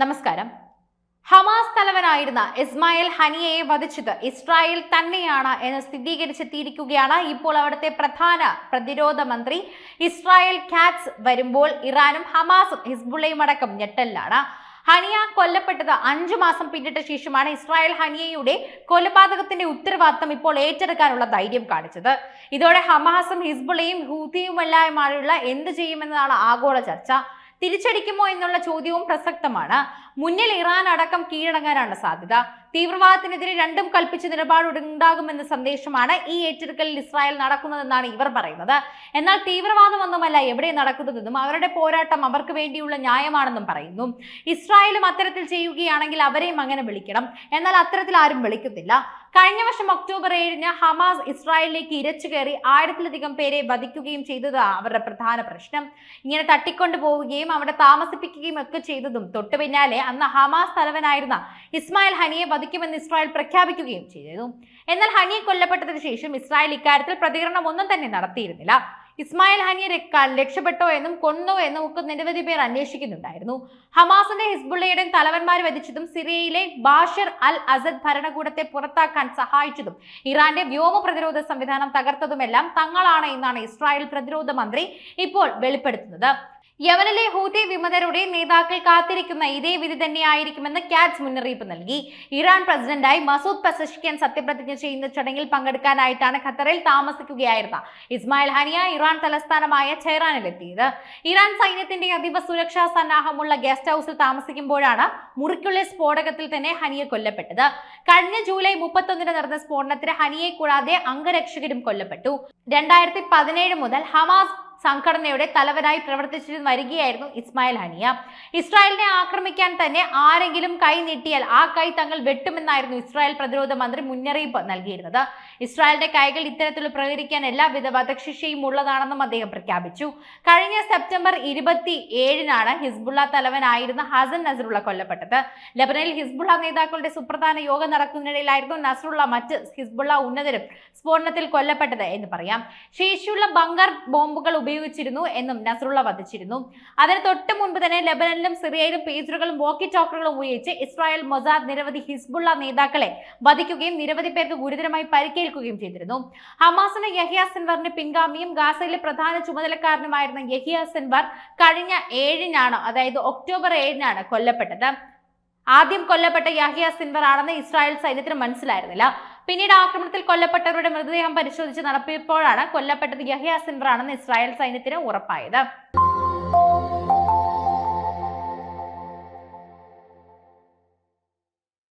നമസ്കാരം. ഹമാസ് തലവനായിരുന്ന ഇസ്മായിൽ ഹനിയയെ വധിച്ചത് ഇസ്രായേൽ തന്നെയാണ് എന്ന് സ്ഥിരീകരിച്ചെത്തിയിരിക്കുകയാണ് ഇപ്പോൾ അവിടുത്തെ പ്രധാന പ്രതിരോധ മന്ത്രി. ഇസ്രായേൽ കാറ്റ്സ് വരുമ്പോൾ ഇറാനും ഹമാസും ഹിസ്ബുള്ളയും അടക്കം ഞെട്ടലിലാണ്. ഹനിയ കൊല്ലപ്പെട്ടത് അഞ്ചു മാസം പിന്നിട്ട ശേഷമാണ് ഇസ്രായേൽ ഹനിയയുടെ കൊലപാതകത്തിന്റെ ഉത്തരവാദിത്തം ഇപ്പോൾ ഏറ്റെടുക്കാനുള്ള ധൈര്യം കാണിച്ചത്. ഇതോടെ ഹമാസും ഹിസ്ബുള്ളയും ഹൂത്തിയുമെല്ലാമായുള്ള എന്ത് ചെയ്യുമെന്നതാണ് ആഗോള ചർച്ച. തിരിച്ചടിക്കുമോ എന്നുള്ള ചോദ്യവും പ്രസക്തമാണ്. മുന്നിൽ ഇറാൻ അടക്കം കീഴടങ്ങാനാണ് സാധ്യത. തീവ്രവാദത്തിനെതിരെ രണ്ടും കൽപ്പിച്ച നിലപാടുണ്ടാകുമെന്ന സന്ദേശമാണ് ഈ ഏറ്റെടുക്കലിൽ ഇസ്രായേൽ നടക്കുന്നതെന്നാണ് ഇവർ പറയുന്നത്. എന്നാൽ തീവ്രവാദം തീവ്രവാദമൊന്നുമല്ല എവിടെ നടക്കുന്നതെന്നും അവരുടെ പോരാട്ടം അവർക്ക് വേണ്ടിയുള്ള ന്യായമാണെന്നും പറയുന്നു. ഇസ്രായേലും അത്തരത്തിൽ ചെയ്യുകയാണെങ്കിൽ അവരെയും അങ്ങനെ വിളിക്കണം. എന്നാൽ അത്തരത്തിൽ ആരും വിളിക്കുന്നില്ല. കഴിഞ്ഞ വർഷം ഒക്ടോബർ ഏഴിന് ഹമാസ് ഇസ്രായേലിലേക്ക് ഇരച്ചു കയറി ആയിരത്തിലധികം പേരെ വധിക്കുകയും ചെയ്തത് അവരുടെ പ്രധാന പ്രശ്നം. ഇങ്ങനെ തട്ടിക്കൊണ്ടു പോവുകയും അവിടെ താമസിപ്പിക്കുകയും ഒക്കെ ചെയ്തതും തൊട്ടു പിന്നാലെ അന്ന് ഹമാസ് തലവനായിരുന്ന ഇസ്മായിൽ ഹനിയെ വധിക്കുമെന്ന് ഇസ്രായേൽ പ്രഖ്യാപിക്കുകയും ചെയ്തു. എന്നാൽ ഹനിയെ കൊല്ലപ്പെട്ടതിന് ശേഷം ഇസ്രായേൽ ഇക്കാര്യത്തിൽ പ്രതികരണം ഒന്നും തന്നെ നടത്തിയിരുന്നില്ല. ഇസ്മായിൽ ഹനിയെ രക്ഷപ്പെട്ടോ എന്നും കൊന്നോ എന്നും ഒക്കെ നിരവധി പേർ അന്വേഷിക്കുന്നുണ്ടായിരുന്നു. ഹമാസിന്റെ ഹിസ്ബുള്ളയുടെയും തലവന്മാർ വധിച്ചതും സിറിയയിലെ ബാഷർ അൽ അസദ് ഭരണകൂടത്തെ പുറത്താക്കാൻ സഹായിച്ചതും ഇറാന്റെ വ്യോമ പ്രതിരോധ സംവിധാനം തകർത്തതുമെല്ലാം തങ്ങളാണ് എന്നാണ് ഇസ്രായേൽ പ്രതിരോധ മന്ത്രി ഇപ്പോൾ വെളിപ്പെടുത്തുന്നത്. യമനിലെ ഹൂതി വിമതരുടെ നേതാക്കൾ കാത്തിരിക്കുന്ന ഇതേ വിധി തന്നെയായിരിക്കുമെന്ന് കാറ്റ്സ് മുന്നറിയിപ്പ് നൽകി. ഇറാൻ പ്രസിഡന്റായി മസൂദ് പസഷ്കിയൻ സത്യപ്രതിജ്ഞ ചെയ്യുന്ന ചടങ്ങിൽ പങ്കെടുക്കാനായിട്ടാണ് ഖത്തറിൽ താമസിക്കുകയായിരുന്ന ഇസ്മായിൽ ഹനിയ ഇറാൻ തലസ്ഥാനമായ ടെഹ്റാനിലെത്തിയത്. ഇറാൻ സൈന്യത്തിന്റെ അതീവ സുരക്ഷാ സന്നാഹമുള്ള ഗസ്റ്റ് ഹൌസിൽ താമസിക്കുമ്പോഴാണ് മുറിക്കുള്ളിൽ സ്ഫോടകത്തിൽ തന്നെ ഹനിയെ കൊല്ലപ്പെട്ടത്. കഴിഞ്ഞ ജൂലൈ മുപ്പത്തൊന്നിന് നടന്ന സ്ഫോടനത്തിൽ ഹനിയെ കൂടാതെ അംഗരക്ഷകരും കൊല്ലപ്പെട്ടു. രണ്ടായിരത്തി പതിനേഴ് മുതൽ ഹമാസ് സംഘടനയുടെ തലവനായി പ്രവർത്തിച്ചു വരികയായിരുന്നു ഇസ്മായിൽ ഹനിയ. ഇസ്രായേലിനെ ആക്രമിക്കാൻ തന്നെ ആരെങ്കിലും കൈ നീട്ടിയാൽ ആ കൈ തങ്ങൾ വെട്ടുമെന്നായിരുന്നു ഇസ്രായേൽ പ്രതിരോധ മന്ത്രി മുന്നറിയിപ്പ് നൽകിയിരുന്നത്. ഇസ്രായേലിന്റെ കൈകൾ ഇത്തരത്തിൽ പ്രകരിക്കാൻ എല്ലാവിധ വധശിക്ഷയും ഉള്ളതാണെന്നും അദ്ദേഹം പ്രഖ്യാപിച്ചു. കഴിഞ്ഞ സെപ്റ്റംബർ ഇരുപത്തി ഏഴിനാണ് ഹിസ്ബുള്ള തലവനായിരുന്ന ഹസൻ നസറുള്ള കൊല്ലപ്പെട്ടത്. ലബനനിൽ ഹിസ്ബുള്ള നേതാക്കളുടെ സുപ്രധാന യോഗം നടക്കുന്നതിനിടയിലായിരുന്നു നസറുള്ള മറ്റ് ഹിസ്ബുള്ള ഉന്നതരും സ്ഫോടനത്തിൽ കൊല്ലപ്പെട്ടത് എന്ന് പറയാം. ശേഷിയുള്ള ബങ്കർ ബോംബുകൾ ഉപയോഗിച്ചിരുന്നു എന്നും നസറുള്ള വധിച്ചിരുന്നു. അതിന് തൊട്ട് മുൻപ് തന്നെ ലബനനിലും സിറിയയിലും പേജറുകളും വോക്കി ടോക്കറുകളും ഉപയോഗിച്ച് ഇസ്രായേൽ മൊസാദ് നിരവധി ഹിസ്ബുള്ള നേതാക്കളെ വധിക്കുകയും നിരവധി പേർക്ക് ഗുരുതരമായി പരിക്കേൽക്കുകയും ചെയ്തിരുന്നു. ഹമാസിന് യഹിയ സിൻവറിന്റെ പിൻഗാമിയും ഗാസയിലെ പ്രധാന ചുമതലക്കാരനുമായിരുന്ന യഹിയ സെൻവർ കഴിഞ്ഞ ഏഴിനാണ് അതായത് ഒക്ടോബർ ഏഴിനാണ് കൊല്ലപ്പെട്ടത്. ആദ്യം കൊല്ലപ്പെട്ട യഹിയ സിൻവർ ആണെന്ന് ഇസ്രായേൽ സൈന്യത്തിന് മനസ്സിലായിരുന്നില്ല. പിന്നീട് ആക്രമണത്തിൽ കൊല്ലപ്പെട്ടവരുടെ മൃതദേഹം പരിശോധിച്ച് നടത്തിയപ്പോഴാണ് കൊല്ലപ്പെട്ടത് യഹിയ സിൻവറാണെന്ന് ഇസ്രായേൽ സൈന്യത്തിന് ഉറപ്പായത്.